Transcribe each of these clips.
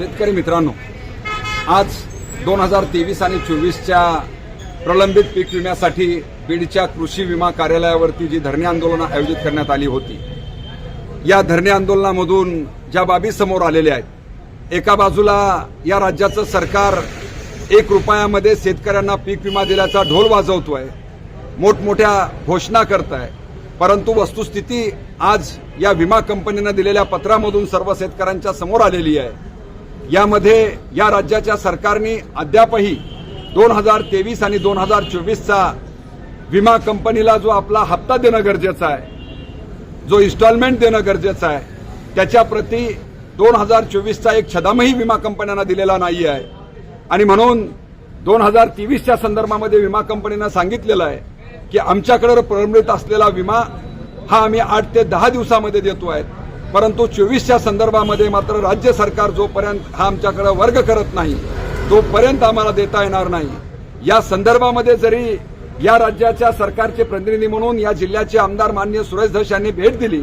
शेतकरी मित्रांनो आज दोन हजार तेवीस आणि चोवीसच्या प्रलंबित पीक विम्यासाठी बीडच्या कृषी विमा कार्यालयावरती जी धरणे आंदोलनं आयोजित करण्यात आली होती या धरणे आंदोलनामधून ज्या बाबी समोर आलेल्या आहेत एका बाजूला या राज्याचं सरकार एक रुपयामध्ये शेतकऱ्यांना पीक विमा दिल्याचा ढोल वाजवतोय मोठमोठ्या घोषणा करत आहे परंतु वस्तुस्थिती आज या विमा कंपनीनं दिलेल्या पत्रामधून सर्व शेतकऱ्यांच्या समोर आलेली आहे. यामध्ये या राज्याच्या सरकारने अद्यापही दोन हजार तेवीस आणि दोन हजार चोवीसचा विमा कंपनीला जो आपला हप्ता देणं गरजेचं आहे जो इन्स्टॉलमेंट देणं गरजेचं आहे त्याच्या प्रती दोन हजार चोवीसचा एक छदामही विमा कंपन्यांना दिलेला नाही आहे आणि म्हणून दोन हजार तेवीसच्या संदर्भामध्ये विमा कंपनीनं सांगितलेलं आहे की आमच्याकडे प्रलंबित असलेला विमा हा आम्ही आठ ते दहा दिवसामध्ये देतो आहे. परंतु चोवीसच्या संदर्भामध्ये मात्र राज्य सरकार जोपर्यंत हा आमच्याकडे वर्ग करत नाही तोपर्यंत आम्हाला देता येणार नाही. या संदर्भामध्ये जरी या राज्याच्या सरकारचे प्रतिनिधी म्हणून या जिल्ह्याचे आमदार मान्य सुरेश धस यांनी भेट दिली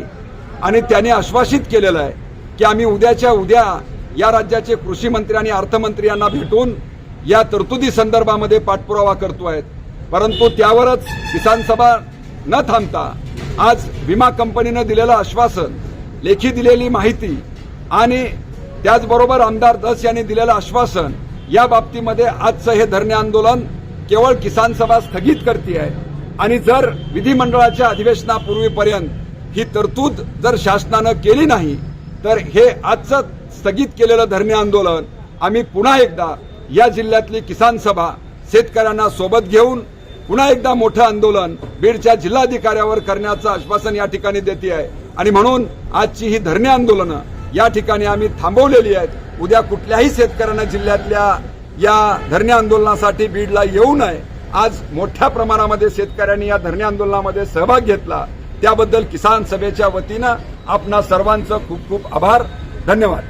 आणि त्यांनी आश्वासित केलेलं आहे की आम्ही उद्याच्या उद्या या राज्याचे कृषी मंत्री आणि अर्थमंत्री यांना भेटून या तरतुदी संदर्भामध्ये पाठपुरावा करतोय परंतु त्यावरच किसान सभा न थांबता आज विमा कंपनीनं दिलेलं आश्वासन लेखी दिलेली माहिती आणि त्याचबरोबर आमदार दस यांनी दिलेलं आश्वासन या बाबतीमध्ये आजचं हे धरणे आंदोलन केवळ किसान सभा स्थगित करते आहे. आणि जर विधिमंडळाच्या अधिवेशनापूर्वीपर्यंत ही तरतूद जर शासनानं केली नाही तर हे आजचं स्थगित केलेलं धरणे आंदोलन आम्ही पुन्हा एकदा या जिल्ह्यातली किसान सभा शेतकऱ्यांना सोबत घेऊन पुन्हा एकदा मोठं आंदोलन बीडच्या जिल्हाधिकाऱ्यावर करण्याचं आश्वासन या ठिकाणी देते आहे. आणि म्हणून आजची ही धरणे आंदोलनं या ठिकाणी आम्ही थांबवलेली आहेत. उद्या कुठल्याही शेतकऱ्यांना जिल्ह्यातल्या या धरणे आंदोलनासाठी बीडला येऊ नये. आज मोठ्या प्रमाणामध्ये शेतकऱ्यांनी या धरणे आंदोलनामध्ये सहभाग घेतला. त्याबद्दल किसान सभेच्या वतीनं आपणा सर्वांचं खूप खूप आभार. धन्यवाद.